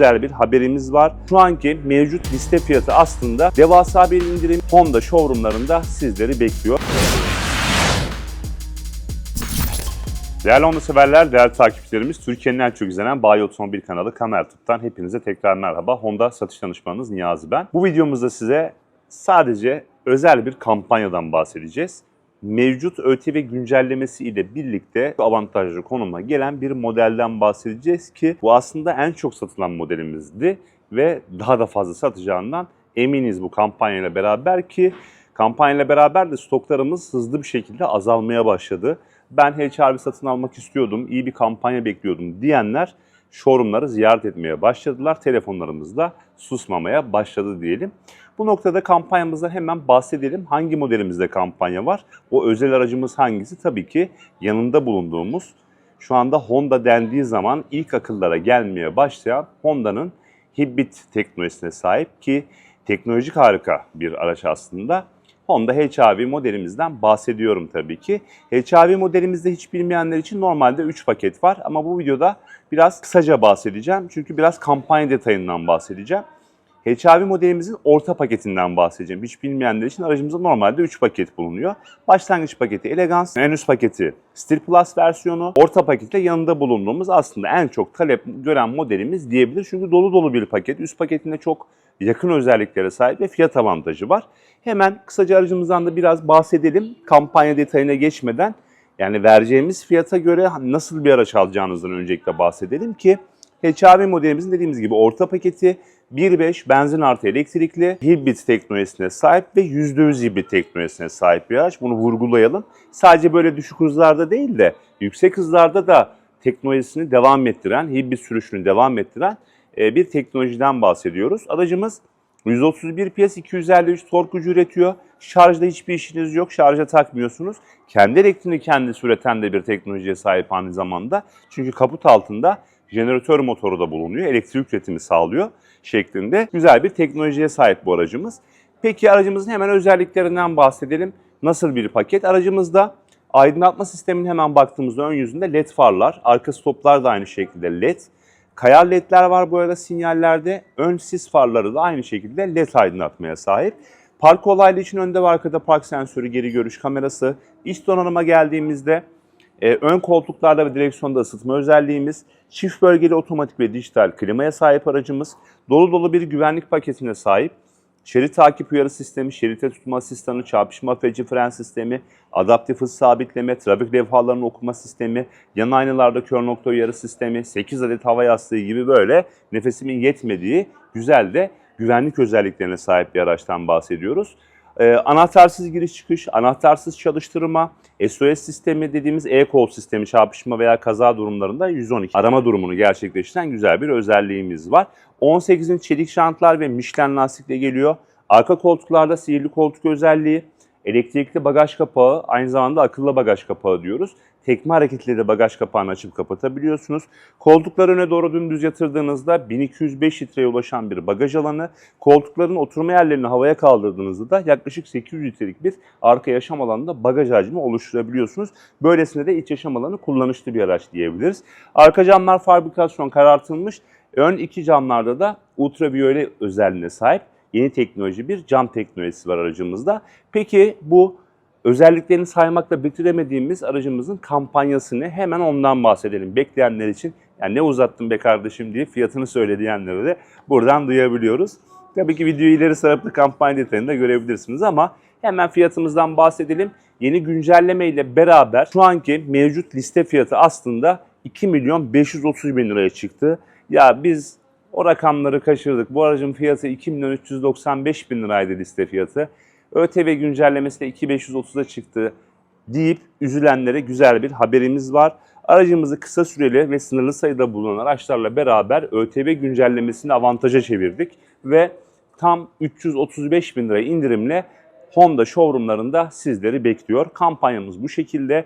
güzel bir haberimiz var. Şu anki mevcut liste fiyatı aslında devasa bir indirim Honda showroomlarında sizleri bekliyor. Değerli Honda severler, değerli takipçilerimiz, Türkiye'nin en çok izlenen Bayi Otomobil kanalı Kamer Tıp'tan hepinize tekrar merhaba. Honda satış danışmanınız Niyazi ben. Bu videomuzda size sadece özel bir kampanyadan bahsedeceğiz. Mevcut ÖTV güncellemesi ile birlikte avantajlı konuma gelen bir modelden bahsedeceğiz ki bu aslında en çok satılan modelimizdi ve daha da fazla satacağından eminiz bu kampanyayla beraber ki kampanyayla beraber de stoklarımız hızlı bir şekilde azalmaya başladı. Ben HRV satın almak istiyordum, iyi bir kampanya bekliyordum diyenler showroomları ziyaret etmeye başladılar. Telefonlarımız da susmamaya başladı diyelim. Bu noktada kampanyamızdan hemen bahsedelim. Hangi modelimizde kampanya var? O özel aracımız hangisi? Tabii ki yanında bulunduğumuz şu anda Honda dendiği zaman ilk akıllara gelmeye başlayan Honda'nın Hibrit teknolojisine sahip ki teknolojik harika bir araç aslında. Honda HR-V modelimizden bahsediyorum tabii ki. HR-V modelimizde hiç bilmeyenler için normalde 3 paket var ama bu videoda biraz kısaca bahsedeceğim. Çünkü biraz kampanya detayından bahsedeceğim. HR-V modelimizin orta paketinden bahsedeceğim. Hiç bilmeyenler için aracımızda normalde 3 paket bulunuyor. Başlangıç paketi Elegance, en üst paketi Steel Plus versiyonu, orta pakette yanında bulunduğumuz aslında en çok talep gören modelimiz diyebilir. Çünkü dolu dolu bir paket. Üst paketinde çok yakın özelliklere sahip ve fiyat avantajı var. Hemen kısaca aracımızdan da biraz bahsedelim. Kampanya detayına geçmeden yani vereceğimiz fiyata göre nasıl bir araç alacağınızdan öncelikle bahsedelim ki HR-V modelimizin dediğimiz gibi orta paketi 1.5 benzin artı elektrikli hibrit teknolojisine sahip ve %100 hibrit teknolojisine sahip bir araç. Bunu vurgulayalım. Sadece böyle düşük hızlarda değil de yüksek hızlarda da teknolojisini devam ettiren, hibrit sürüşünü devam ettiren bir teknolojiden bahsediyoruz. Aracımız 131 PS 253 tork gücü üretiyor. Şarjda hiçbir işiniz yok. Şarja takmıyorsunuz. Kendi elektriğini kendisi üreten de bir teknolojiye sahip aynı zamanda. Çünkü kaput altında jeneratör motoru da bulunuyor. Elektrik üretimi sağlıyor şeklinde. Güzel bir teknolojiye sahip bu aracımız. Peki aracımızın hemen özelliklerinden bahsedelim. Nasıl bir paket? Aracımızda aydınlatma sisteminin hemen baktığımızda ön yüzünde led farlar, arka stoplar da aynı şekilde led. Kayar ledler var bu arada sinyallerde. Ön sis farları da aynı şekilde led aydınlatmaya sahip. Park olaylı için önde ve arkada park sensörü, geri görüş kamerası. İç donanıma geldiğimizde e, ön koltuklarda ve direksiyonda ısıtma özelliğimiz, çift bölgeli otomatik ve dijital klimaya sahip aracımız, dolu dolu bir güvenlik paketine sahip, şerit takip uyarı sistemi, şerite tutma asistanı, çarpışma feci fren sistemi, adaptif hız sabitleme, trafik levhalarının okuma sistemi, yan aynalarda kör nokta uyarı sistemi, 8 adet hava yastığı gibi böyle nefesimin yetmediği güzel de güvenlik özelliklerine sahip bir araçtan bahsediyoruz. Ee, anahtarsız giriş çıkış, anahtarsız çalıştırma, SOS sistemi dediğimiz e-call sistemi çarpışma veya kaza durumlarında 112 arama durumunu gerçekleştiren güzel bir özelliğimiz var. 18'in çelik şantlar ve Michelin lastikle geliyor. Arka koltuklarda sihirli koltuk özelliği, elektrikli bagaj kapağı, aynı zamanda akıllı bagaj kapağı diyoruz. Tekme hareketleriyle bagaj kapağını açıp kapatabiliyorsunuz. Koltukları öne doğru dümdüz yatırdığınızda 1205 litreye ulaşan bir bagaj alanı. Koltukların oturma yerlerini havaya kaldırdığınızda da yaklaşık 800 litrelik bir arka yaşam alanında bagaj hacmi oluşturabiliyorsunuz. Böylesine de iç yaşam alanı kullanışlı bir araç diyebiliriz. Arka camlar fabrikasyon karartılmış. Ön iki camlarda da ultraviyole özelliğine sahip yeni teknoloji bir cam teknolojisi var aracımızda. Peki bu özelliklerini saymakla bitiremediğimiz aracımızın kampanyasını hemen ondan bahsedelim. Bekleyenler için yani ne uzattın be kardeşim diye fiyatını söyle diyenleri de buradan duyabiliyoruz. Tabii ki videoyu ileri sarıp kampanya detayını da görebilirsiniz ama hemen fiyatımızdan bahsedelim. Yeni güncelleme ile beraber şu anki mevcut liste fiyatı aslında 2 milyon 530 bin liraya çıktı. Ya biz o rakamları kaçırdık. Bu aracın fiyatı 2 milyon 395 bin liraydı liste fiyatı. ÖTV güncellemesi de 2530'a çıktı deyip üzülenlere güzel bir haberimiz var. Aracımızı kısa süreli ve sınırlı sayıda bulunan araçlarla beraber ÖTV güncellemesini avantaja çevirdik ve tam 335 bin lira indirimle Honda showroomlarında sizleri bekliyor. Kampanyamız bu şekilde.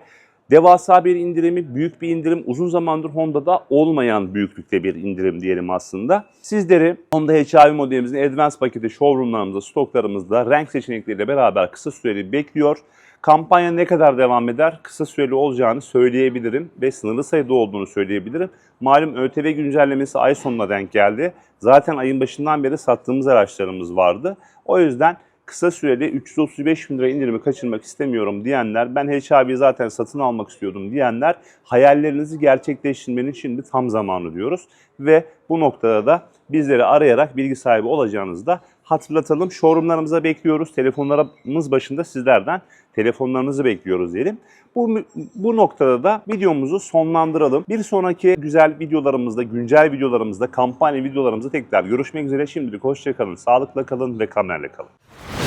Devasa bir indirimi, büyük bir indirim, uzun zamandır Honda'da olmayan büyüklükte bir indirim diyelim aslında. Sizleri Honda HR modelimizin Advance paketi showroomlarımızda, stoklarımızda renk seçenekleriyle beraber kısa süreli bekliyor. Kampanya ne kadar devam eder? Kısa süreli olacağını söyleyebilirim ve sınırlı sayıda olduğunu söyleyebilirim. Malum ÖTV güncellemesi ay sonuna denk geldi. Zaten ayın başından beri sattığımız araçlarımız vardı. O yüzden kısa süreli 335 bin lira indirimi kaçırmak istemiyorum diyenler, ben HAB'yi zaten satın almak istiyordum diyenler hayallerinizi gerçekleştirmenin şimdi tam zamanı diyoruz. Ve bu noktada da bizleri arayarak bilgi sahibi olacağınızı da hatırlatalım. Showroomlarımıza bekliyoruz. Telefonlarımız başında sizlerden telefonlarınızı bekliyoruz diyelim. Bu, bu noktada da videomuzu sonlandıralım. Bir sonraki güzel videolarımızda, güncel videolarımızda, kampanya videolarımızda tekrar görüşmek üzere. Şimdilik hoşçakalın, sağlıkla kalın ve kamerle kalın.